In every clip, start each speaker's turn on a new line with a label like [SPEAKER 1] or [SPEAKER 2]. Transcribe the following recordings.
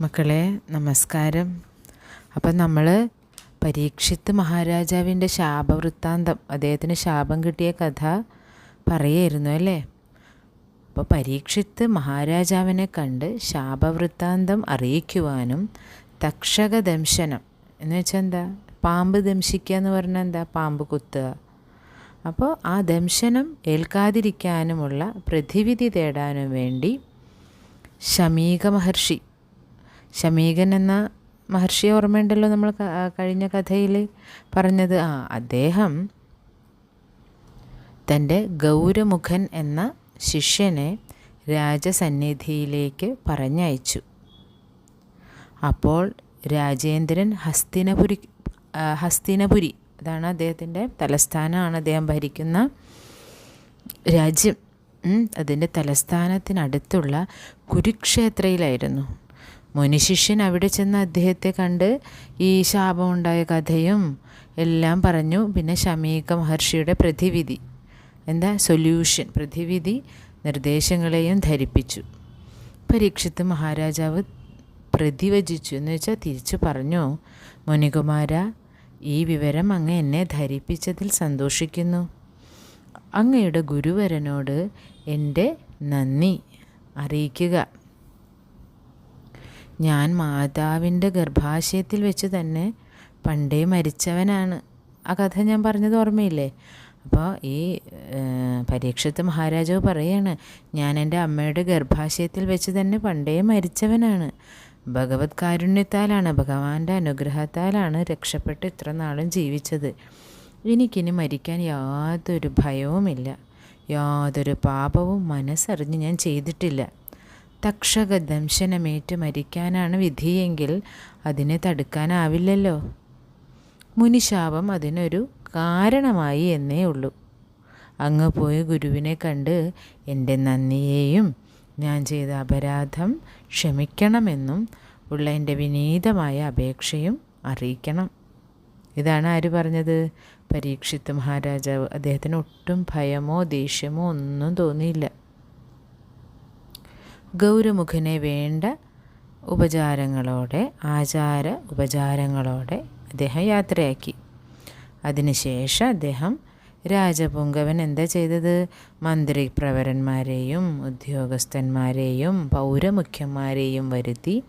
[SPEAKER 1] മക്കളെ നമസ്കാരം. അപ്പം നമ്മൾ പരീക്ഷിത്ത് മഹാരാജാവിന്റെ ശാപവൃത്താന്തം അദ്ദേഹത്തിന് ശാപം കിട്ടിയ കഥ പറയായിരുന്നു അല്ലേ? അപ്പോൾ പരീക്ഷിത്ത് മഹാരാജാവിനെ കണ്ട് ശാപവൃത്താന്തം അറിയിക്കുവാനും തക്ഷക ദംശനം എന്ന് വെച്ചാൽ എന്താ? പാമ്പ് ദംശിക്കുക എന്ന് പറഞ്ഞാൽ എന്താ? പാമ്പ് കുത്തുക. അപ്പോൾ ആ ദംശനം ഏൽക്കാതിരിക്കാനുമുള്ള പ്രതിവിധി തേടാനും വേണ്ടി ശമീക മഹർഷി ശമീകൻ എന്ന മഹർഷിയെ ഓർമ്മയുണ്ടല്ലോ നമ്മൾ കഴിഞ്ഞ കഥയിൽ പറഞ്ഞത്. ആ അദ്ദേഹം തന്റെ ഗൗരമുഖൻ എന്ന ശിഷ്യനെ രാജസന്നിധിയിലേക്ക് പറഞ്ഞയച്ചു. അപ്പോൾ രാജേന്ദ്രൻ ഹസ്തിനപുരി ഹസ്തിനപുരി അതാണ് അദ്ദേഹത്തിന്റെ തലസ്ഥാനമാണ്. അദ്ദേഹം ഭരിക്കുന്ന രാജ്യം അതിന്റെ തലസ്ഥാനത്തിനടുത്തുള്ള കുരുക്ഷേത്രയിലായിരുന്നു. മുനിശിഷ്യൻ അവിടെ ചെന്ന് അദ്ദേഹത്തെ കണ്ട് ഈ ശാപമുണ്ടായ കഥയും എല്ലാം പറഞ്ഞു. പിന്നെ ശമീക മഹർഷിയുടെ പ്രതിവിധി. എന്താ? സൊല്യൂഷൻ. പ്രതിവിധി നിർദ്ദേശങ്ങളെയും ധരിപ്പിച്ചു. പരീക്ഷിത്ത് മഹാരാജാവ് പ്രതിവചിച്ചു എന്ന് വെച്ചാൽ തിരിച്ചു പറഞ്ഞു. മുനികുമാര ഈ വിവരം അങ്ങ് എന്നെ ധരിപ്പിച്ചതിൽ സന്തോഷിക്കുന്നു. അങ്ങയുടെ ഗുരുവരനോട് എന്റെ നന്ദി അറിയിക്കുക. ഞാൻ മാതാവിന്റെ ഗർഭാശയത്തിൽ വെച്ച് തന്നെ പണ്ടേ മരിച്ചവനാണ്. ആ കഥ ഞാൻ പറഞ്ഞത് ഓർമ്മയില്ലേ? അപ്പോൾ ഈ പരീക്ഷത്ത് മഹാരാജാവ് പറയാണ് ഞാൻ എന്റെ അമ്മയുടെ ഗർഭാശയത്തിൽ വെച്ച് തന്നെ പണ്ടേ മരിച്ചവനാണ്. ഭഗവത് കാരുണ്യത്താലാണ് ഭഗവാന്റെ അനുഗ്രഹത്താലാണ് രക്ഷപ്പെട്ട് ഇത്ര നാളും ജീവിച്ചത്. എനിക്കിനി മരിക്കാൻ യാതൊരു ഭയവുമില്ല. യാതൊരു പാപവും മനസ്സറിഞ്ഞ് ഞാൻ ചെയ്തിട്ടില്ല. തക്ഷക ദംശനമേറ്റ് മരിക്കാനാണ് വിധിയെങ്കിൽ അതിനെ തടുക്കാനാവില്ലല്ലോ. മുനിശാപം അതിനൊരു കാരണമായി എന്നേ ഉള്ളൂ. അങ്ങ് പോയി ഗുരുവിനെ കണ്ട് എന്റെ നന്ദിയെയും ഞാൻ ചെയ്ത അപരാധം ക്ഷമിക്കണമെന്നും ഉള്ള എന്റെ വിനീതമായ അപേക്ഷയും അറിയിക്കണം. ഇതാണ് ആര് പറഞ്ഞത്? പരീക്ഷിത്ത് മഹാരാജാവ്. അദ്ദേഹത്തിന് ഒട്ടും ഭയമോ ദേഷ്യമോ ഒന്നും തോന്നിയില്ല. ഗൗരമുഖനെ വേണ്ട ഉപചാരങ്ങളോടെ ആചാര ഉപചാരങ്ങളോടെ അദ്ദേഹം യാത്രയാക്കി. അതിനുശേഷം അദ്ദേഹം രാജപുങ്കവൻ എന്താ ചെയ്തത്? മന്ത്രിപ്രവരന്മാരെയും ഉദ്യോഗസ്ഥന്മാരെയും പൗരമുഖ്യന്മാരെയും വരുത്തി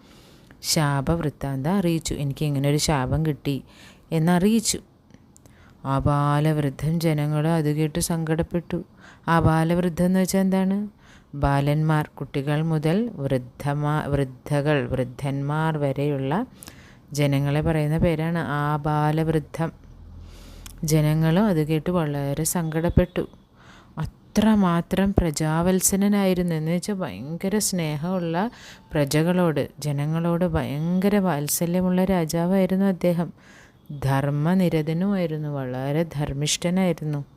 [SPEAKER 1] ശാപവൃത്താന്തം അറിയിച്ചു. എനിക്ക് ഇങ്ങനെ ഒരു ശാപം കിട്ടി എന്നറിയിച്ചു. ആബാലവൃദ്ധം ജനങ്ങൾ അത് കേട്ട് സങ്കടപ്പെട്ടു. ആബാലവൃദ്ധം എന്ന് വെച്ചാൽ എന്താണ്? ബാലന്മാർ കുട്ടികൾ മുതൽ വൃദ്ധമാ വൃദ്ധകൾ വൃദ്ധന്മാർ വരെയുള്ള ജനങ്ങളെ പറയുന്ന പേരാണ് ആ ബാലവൃദ്ധം. ജനങ്ങളും അത് കേട്ട് വളരെ സങ്കടപ്പെട്ടു. അത്രമാത്രം പ്രജാവത്സനായിരുന്നു എന്ന് വെച്ചാൽ ഭയങ്കര സ്നേഹമുള്ള പ്രജകളോട് ജനങ്ങളോട് ഭയങ്കര വാത്സല്യമുള്ള രാജാവായിരുന്നു അദ്ദേഹം. ധർമ്മനിരതനുമായിരുന്നു വളരെ ധർമ്മിഷ്ഠനായിരുന്നു.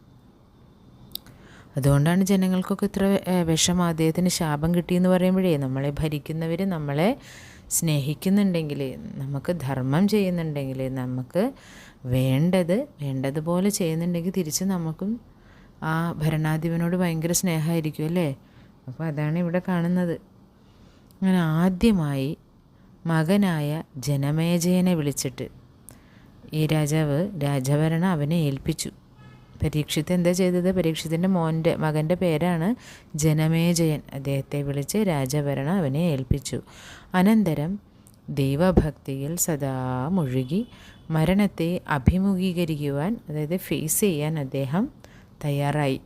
[SPEAKER 1] അതുകൊണ്ടാണ് ജനങ്ങൾക്കൊക്കെ ഇത്ര വിഷം അദ്ദേഹത്തിന് ശാപം കിട്ടിയെന്ന് പറയുമ്പോഴേ നമ്മളെ ഭരിക്കുന്നവർ നമ്മളെ സ്നേഹിക്കുന്നുണ്ടെങ്കിൽ നമുക്ക് ധർമ്മം ചെയ്യുന്നുണ്ടെങ്കിൽ നമുക്ക് വേണ്ടത് വേണ്ടതുപോലെ ചെയ്യുന്നുണ്ടെങ്കിൽ തിരിച്ച് നമുക്കും ആ ഭരണാധിപനോട് ഭയങ്കര സ്നേഹമായിരിക്കും അല്ലേ? അപ്പോൾ അതാണ് ഇവിടെ കാണുന്നത്. അങ്ങനെ ആദ്യമായി മകനായ ജനമേജയനെ വിളിച്ചിട്ട് ഈ രാജാവ് രാജഭരണം അവനെ ഏൽപ്പിച്ചു. പരീക്ഷിത്ത് എന്താ ചെയ്തത്? പരീക്ഷിത്തിന്റെ മോന്റെ മകന്റെ പേരാണ് ജനമേജയൻ അദ്ദേഹത്തെ വിളിച്ച് രാജഭരണം അവനെ ഏൽപ്പിച്ചു. അനന്തരം ദൈവഭക്തിയിൽ സദാ മുഴുകി മരണത്തെ അഭിമുഖീകരിക്കുവാൻ അതായത് ഫേസ് ചെയ്യാൻ അദ്ദേഹം തയ്യാറായി.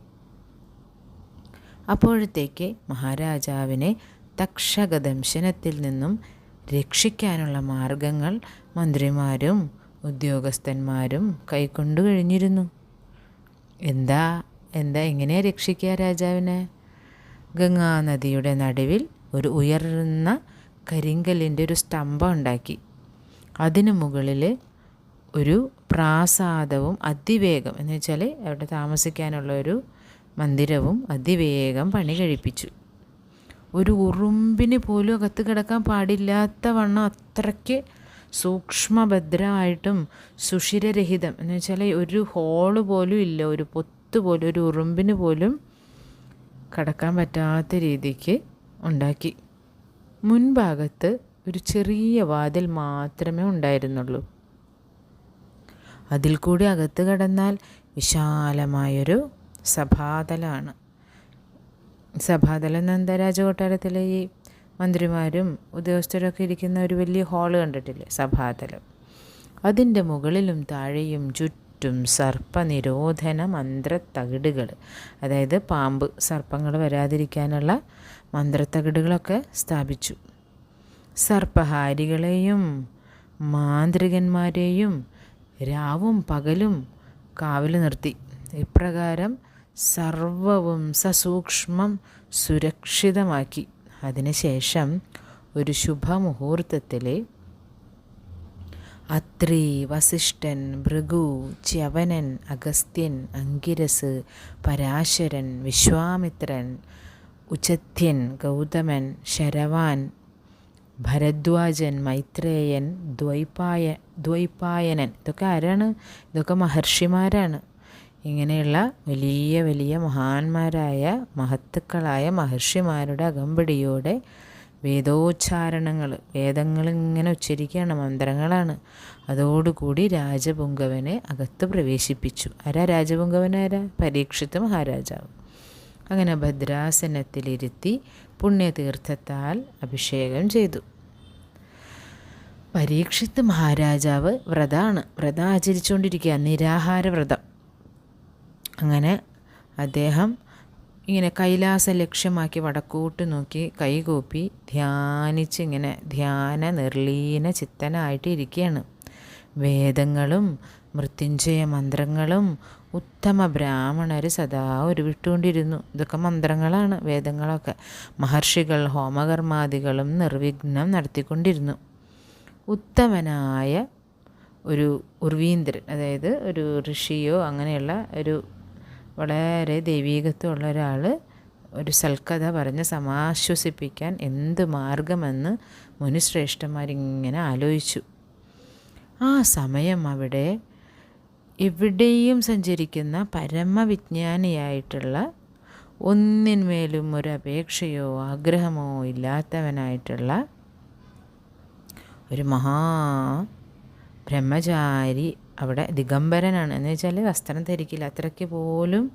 [SPEAKER 1] അപ്പോഴത്തേക്ക് മഹാരാജാവിനെ തക്ഷകദംശനത്തിൽ നിന്നും രക്ഷിക്കാനുള്ള മാർഗങ്ങൾ മന്ത്രിമാരും ഉദ്യോഗസ്ഥന്മാരും കൈക്കൊണ്ടു കഴിഞ്ഞിരുന്നു. എന്താ എന്താ എങ്ങനെയാ രക്ഷിക്കുക രാജാവിനെ? ഗംഗാനദിയുടെ നടുവിൽ ഒരു ഉയർന്ന കരിങ്കലിന്റെ ഒരു സ്തംഭം ഉണ്ടാക്കി. അതിനു മുകളിൽ ഒരു പ്രാസാദവും അതിവേഗം എന്ന് വെച്ചാൽ അവിടെ താമസിക്കാനുള്ള ഒരു മന്ദിരവും അതിവേഗം പണി കഴിപ്പിച്ചു. ഒരു ഉറുമ്പിന് പോലും അകത്ത് കിടക്കാൻ പാടില്ലാത്ത വണ്ണം അത്രയ്ക്ക് സൂക്ഷ്മഭദ്രമായിട്ടും സുഷിരരഹിതം. എന്ന് വെച്ചാൽ ഒരു ഹോൾ പോലും ഇല്ല. ഒരു പൊത്ത് പോലും ഒരു ഉറുമ്പിന് പോലും കടക്കാൻ പറ്റാത്ത രീതിക്ക് ഉണ്ടാക്കി. മുൻഭാഗത്ത് ഒരു ചെറിയ വാതിൽ മാത്രമേ ഉണ്ടായിരുന്നുള്ളൂ. അതിൽ കൂടി അകത്ത് കടന്നാൽ വിശാലമായൊരു സഭാതലമാണ് സഭാതലം നന്ദരാജ കൊട്ടാരത്തിലെ ഈ മന്ത്രിമാരും ഉദ്യോഗസ്ഥരൊക്കെ ഇരിക്കുന്ന ഒരു വലിയ ഹാൾ കണ്ടിട്ടില്ലേ? സഭാതലം. അതിന്റെ മുകളിലും താഴെയും ചുറ്റും സർപ്പനിരോധന മന്ത്രത്തകിടുകൾ. അതായത് പാമ്പ് സർപ്പങ്ങൾ വരാതിരിക്കാനുള്ള മന്ത്രത്തകിടുകളൊക്കെ സ്ഥാപിച്ചു. സർപ്പഹാരികളെയും മാന്ത്രികന്മാരെയും രാവും പകലും കാവൽ നിർത്തി. ഇപ്രകാരം സർവവും സസൂക്ഷ്മം സുരക്ഷിതമാക്കി. അതിനുശേഷം ഒരു ശുഭമുഹൂർത്തത്തിൽ അത്രി വസിഷ്ഠൻ ഭൃഗു ച്യവനൻ അഗസ്ത്യൻ അങ്കിരസ് പരാശരൻ വിശ്വാമിത്രൻ ഉചത്യൻ ഗൗതമൻ ശരവാൻ ഭരദ്വാജൻ മൈത്രേയൻ ദ്വൈപായ ദ്വൈപായനൻ. ഇതൊക്കെ ആരാണ്? ഇതൊക്കെ മഹർഷിമാരാണ്. ഇങ്ങനെയുള്ള വലിയ വലിയ മഹാന്മാരായ മഹത്തുക്കളായ മഹർഷിമാരുടെ അകമ്പടിയോടെ വേദോച്ചാരണങ്ങൾ വേദങ്ങൾ ഇങ്ങനെ ഉച്ചരിക്കുകയാണ് മന്ത്രങ്ങളാണ്. അതോടുകൂടി രാജപുങ്കവനെ അകത്ത് പ്രവേശിപ്പിച്ചു. ആരാ? രാജപുങ്കവൻ ആരാ? പരീക്ഷിത്ത് മഹാരാജാവ്. അങ്ങനെ ഭദ്രാസനത്തിലിരുത്തി പുണ്യതീർത്ഥത്താൽ അഭിഷേകം ചെയ്തു. പരീക്ഷിത്ത് മഹാരാജാവ് വ്രതാണ്. വ്രതം ആചരിച്ചുകൊണ്ടിരിക്കുക നിരാഹാര വ്രതം അങ്ങനെ അദ്ദേഹം ഇങ്ങനെ കൈലാസം ലക്ഷ്യമാക്കി വടക്കൂട്ട് നോക്കി കൈകൂപ്പി ധ്യാനിച്ച് ഇങ്ങനെ ധ്യാന നിർലീന ചിത്തനായിട്ട് ഇരിക്കുകയാണ് വേദങ്ങളും മൃത്യുഞ്ജയ മന്ത്രങ്ങളും ഉത്തമ ബ്രാഹ്മണർ സദാ ഉരുവിട്ടുകൊണ്ടിരുന്നു ഇതൊക്കെ മന്ത്രങ്ങളാണ് വേദങ്ങളൊക്കെ. മഹർഷികൾ ഹോമകർമാദികളും നിർവിഘ്നം നടത്തിക്കൊണ്ടിരുന്നു. ഉത്തമനായ ഒരു ഉർവീന്ദ്രൻ അതായത് ഒരു ഋഷിയോ അങ്ങനെയുള്ള ഒരു വളരെ ദൈവീകത്വമുള്ള ഒരാൾ ഒരു സൽക്കഥ പറഞ്ഞ് സമാശ്വസിപ്പിക്കാൻ എന്ത് മാർഗമെന്ന് മുനിശ്രേഷ്ഠന്മാരിങ്ങനെ ആലോചിച്ചു. ആ സമയം അവിടെ എവിടെയും സഞ്ചരിക്കുന്ന പരമവിജ്ഞാനിയായിട്ടുള്ള ഒന്നിന്മേലും ഒരു അപേക്ഷയോ ആഗ്രഹമോ ഇല്ലാത്തവനായിട്ടുള്ള ഒരു മഹാ ബ്രഹ്മചാരി അവിടെ ദിഗംബരനാണ്. എന്ന് വെച്ചാൽ വസ്ത്രം ധരിക്കില്ല. അത്രയ്ക്ക് പോലും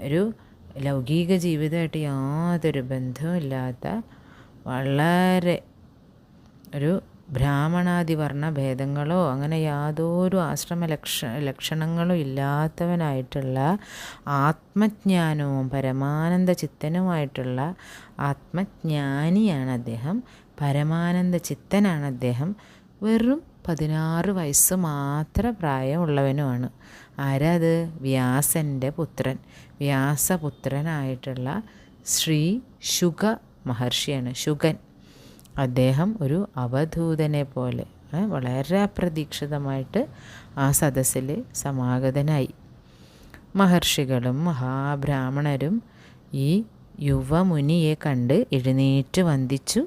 [SPEAKER 1] ഒരു ലൗകിക ജീവിതമായിട്ട് യാതൊരു ബന്ധവുമില്ലാത്ത വളരെ ഒരു ബ്രാഹ്മണാദി വർണ ഭേദങ്ങളോ അങ്ങനെ യാതൊരു ആശ്രമ ലക്ഷ ലക്ഷണങ്ങളും ഇല്ലാത്തവനായിട്ടുള്ള ആത്മജ്ഞാനവും പരമാനന്ദ ചിത്തനുമായിട്ടുള്ള ആത്മജ്ഞാനിയാണ് അദ്ദേഹം. പരമാനന്ദ ചിത്തനാണ് അദ്ദേഹം. വെറും പതിനാറ് വയസ്സ് മാത്രം പ്രായമുള്ളവനുമാണ്. ആരാത്? വ്യാസന്റെ പുത്രൻ. വ്യാസപുത്രനായിട്ടുള്ള ശ്രീ ശുഗ മഹർഷിയാണ്. ശുഗൻ. അദ്ദേഹം ഒരു അവധൂതനെ പോലെ വളരെ അപ്രതീക്ഷിതമായിട്ട് ആ സദസ്സിൽ സമാഗതനായി. മഹർഷികളും മഹാബ്രാഹ്മണരും ഈ യുവമുനിയെ കണ്ട് എഴുന്നേറ്റ് വന്ദിച്ചു.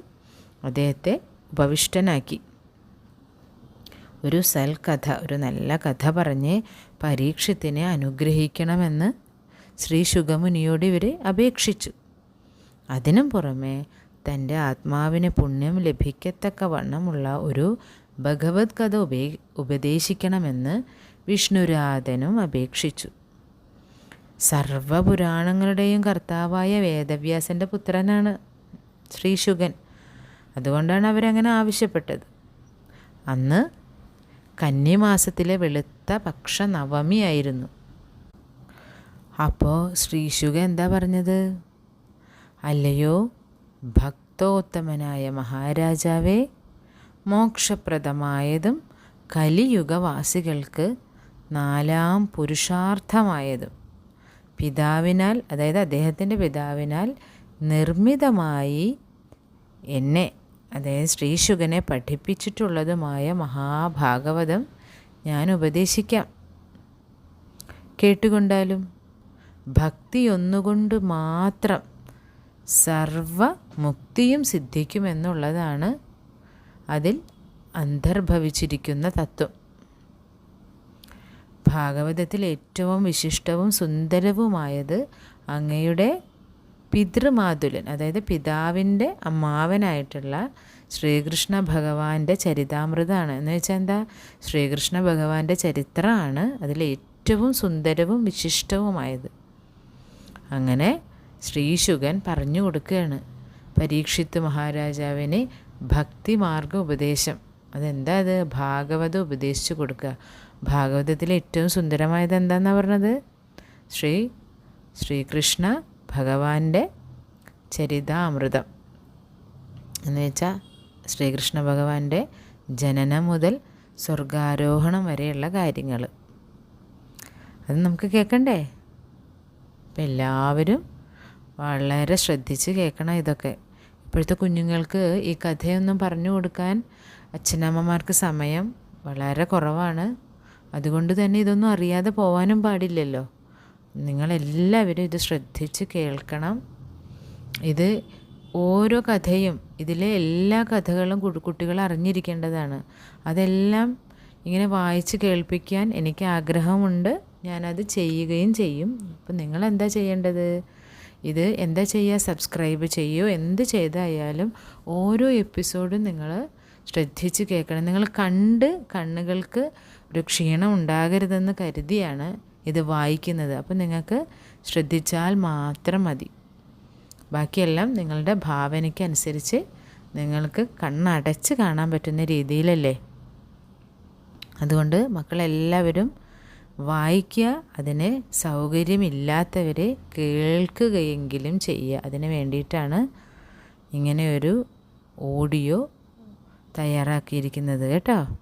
[SPEAKER 1] അദ്ദേഹത്തെ ഉപവിഷ്ടനാക്കി. ഒരു സൽകഥ ഒരു നല്ല കഥ പറഞ്ഞ് പരീക്ഷത്തിനെ അനുഗ്രഹിക്കണമെന്ന് ശ്രീ ശുഗമുനിയോട് ഇവർ അപേക്ഷിച്ചു. അതിനും പുറമെ തന്റെ ആത്മാവിന് പുണ്യം ലഭിക്കത്തക്ക വണ്ണമുള്ള ഒരു ഭഗവത് കഥ ഉപേ ഉപദേശിക്കണമെന്ന് വിഷ്ണുരാധനും അപേക്ഷിച്ചു. സർവപുരാണങ്ങളുടെയും കർത്താവായ വേദവ്യാസന്റെ പുത്രനാണ് ശ്രീശുഗൻ അതുകൊണ്ടാണ് അവരങ്ങനെ ആവശ്യപ്പെട്ടത്. അന്ന് കന്നിമാസത്തിലെ വെളുത്ത പക്ഷ നവമിയായിരുന്നു അപ്പോൾ ശ്രീശുക എന്താ പറഞ്ഞത്? അല്ലയോ ഭക്തോത്തമനായ മഹാരാജാവേ മോക്ഷപ്രദമായതും കലിയുഗവാസികൾക്ക് നാലാം പുരുഷാർത്ഥമായതും പിതാവിനാൽ അതായത് അദ്ദേഹത്തിന്റെ പിതാവിനാൽ നിർമ്മിതമായി എന്നെ അതായത് ശ്രീശുഖനെ പഠിപ്പിച്ചിട്ടുള്ളതുമായ മഹാഭാഗവതം ഞാൻ ഉപദേശിക്കാം. കേട്ടുകൊണ്ടാലും ഭക്തി ഒന്നുകൊണ്ട് മാത്രം സർവമുക്തിയും സിദ്ധിക്കുമെന്നുള്ളതാണ് അതിൽ അന്തർഭവിച്ചിരിക്കുന്ന തത്വം. ഭാഗവതത്തിൽ ഏറ്റവും വിശിഷ്ടവും സുന്ദരവുമായത് അങ്ങയുടെ പിതൃമാതുലൻ അതായത് പിതാവിന്റെ അമ്മാവനായിട്ടുള്ള ശ്രീകൃഷ്ണ ഭഗവാന്റെ ചരിതാമൃതമാണ് എന്ന് വെച്ചാൽ എന്താ? ശ്രീകൃഷ്ണ ഭഗവാന്റെ ചരിത്രമാണ് അതിൽ ഏറ്റവും സുന്ദരവും വിശിഷ്ടവുമായത്. അങ്ങനെ ശ്രീശുകൻ പറഞ്ഞു കൊടുക്കുകയാണ് പരീക്ഷിത്ത് മഹാരാജാവിന് ഭക്തിമാർഗ ഉപദേശം. അതെന്താ അത്? ഭാഗവതം ഉപദേശിച്ചു കൊടുക്കുക ഭാഗവതത്തിലെ ഏറ്റവും സുന്ദരമായത് എന്താണെന്നാണ് പറഞ്ഞത്? ശ്രീ ശ്രീകൃഷ്ണ ഭഗവാന്റെ ചരിതാമൃതം. എന്ന് വെച്ചാൽ ശ്രീകൃഷ്ണ ഭഗവാന്റെ ജനനം മുതൽ സ്വർഗാരോഹണം വരെയുള്ള കാര്യങ്ങൾ അത് നമുക്ക് കേൾക്കണ്ടേ അപ്പം എല്ലാവരും വളരെ ശ്രദ്ധിച്ച് കേൾക്കണം ഇതൊക്കെ. ഇപ്പോഴത്തെ കുഞ്ഞുങ്ങൾക്ക് ഈ കഥയൊന്നും പറഞ്ഞു കൊടുക്കാൻ അച്ഛനമ്മമാർക്ക് സമയം വളരെ കുറവാണ്. അതുകൊണ്ട് തന്നെ ഇതൊന്നും അറിയാതെ പോകാനും പാടില്ലല്ലോ. നിങ്ങളെല്ലാവരും ഇത് ശ്രദ്ധിച്ച് കേൾക്കണം. ഇത് ഓരോ കഥയും ഇതിലെ എല്ലാ കഥകളും കുട്ടികൾ അറിഞ്ഞിരിക്കേണ്ടതാണ്. അതെല്ലാം ഇങ്ങനെ വായിച്ച് കേൾപ്പിക്കാൻ എനിക്ക് ആഗ്രഹമുണ്ട്. ഞാനത് ചെയ്യുകയും ചെയ്യും. അപ്പം നിങ്ങൾ എന്താ ചെയ്യേണ്ടത്? ഇത് എന്താ ചെയ്യുക? സബ്സ്ക്രൈബ് ചെയ്യുമോ എന്ത് ചെയ്തായാലും ഓരോ എപ്പിസോഡും നിങ്ങൾ ശ്രദ്ധിച്ച് കേൾക്കണം. നിങ്ങൾ കണ്ട് കണ്ണുകൾക്ക് ഒരു ക്ഷീണം ഉണ്ടാകരുതെന്ന് കരുതിയാണ് ഇത് വായിക്കുന്നത്. അപ്പം നിങ്ങൾക്ക് ശ്രദ്ധിച്ചാൽ മാത്രം മതി. ബാക്കിയെല്ലാം നിങ്ങളുടെ ഭാവനയ്ക്ക് അനുസരിച്ച് നിങ്ങൾക്ക് കണ്ണടച്ച് കാണാൻ പറ്റുന്ന രീതിയിലല്ലേ? അതുകൊണ്ട് മക്കളെല്ലാവരും വായിക്കുക. അതിന് സൗകര്യമില്ലാത്തവർ കേൾക്കുകയെങ്കിലും ചെയ്യുക. അതിന് വേണ്ടിയിട്ടാണ് ഇങ്ങനെയൊരു ഓഡിയോ തയ്യാറാക്കിയിരിക്കുന്നത് കേട്ടോ.